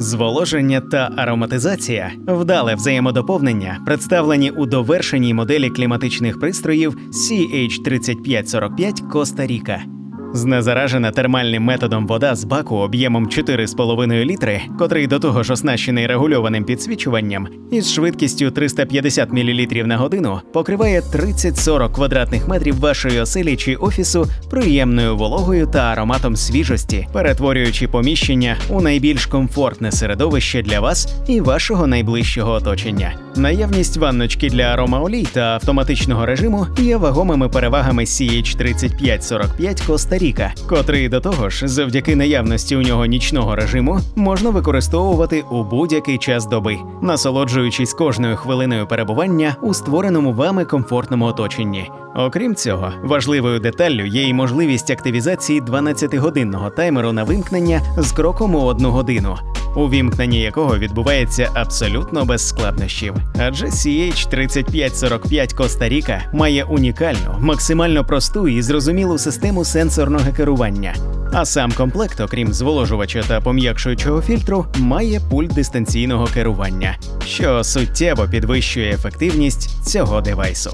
Зволоження та ароматизація вдале взаємодоповнення представлені у довершеній моделі кліматичних пристроїв CH3545 Коста-Ріка. Знезаражена термальним методом вода з баку об'ємом 4,5 літри, котрий до того ж оснащений регульованим підсвічуванням, із швидкістю 350 мл на годину покриває 30-40 квадратних метрів вашої оселі чи офісу приємною вологою та ароматом свіжості, перетворюючи поміщення у найбільш комфортне середовище для вас і вашого найближчого оточення. Наявність ванночки для аромаолій та автоматичного режиму є вагомими перевагами CH3545 Коста Ріка, котрий до того ж, завдяки наявності у нього нічного режиму, можна використовувати у будь-який час доби, насолоджуючись кожною хвилиною перебування у створеному вами комфортному оточенні. Окрім цього, важливою деталлю є й можливість активізації 12-годинного таймеру на вимкнення з кроком у одну годину. Увімкнення якого відбувається абсолютно без складнощів. Адже CH3545 Коста-Ріка має унікальну, максимально просту і зрозумілу систему сенсорного керування. А сам комплект, окрім зволожувача та пом'якшуючого фільтру, має пульт дистанційного керування, що суттєво підвищує ефективність цього девайсу.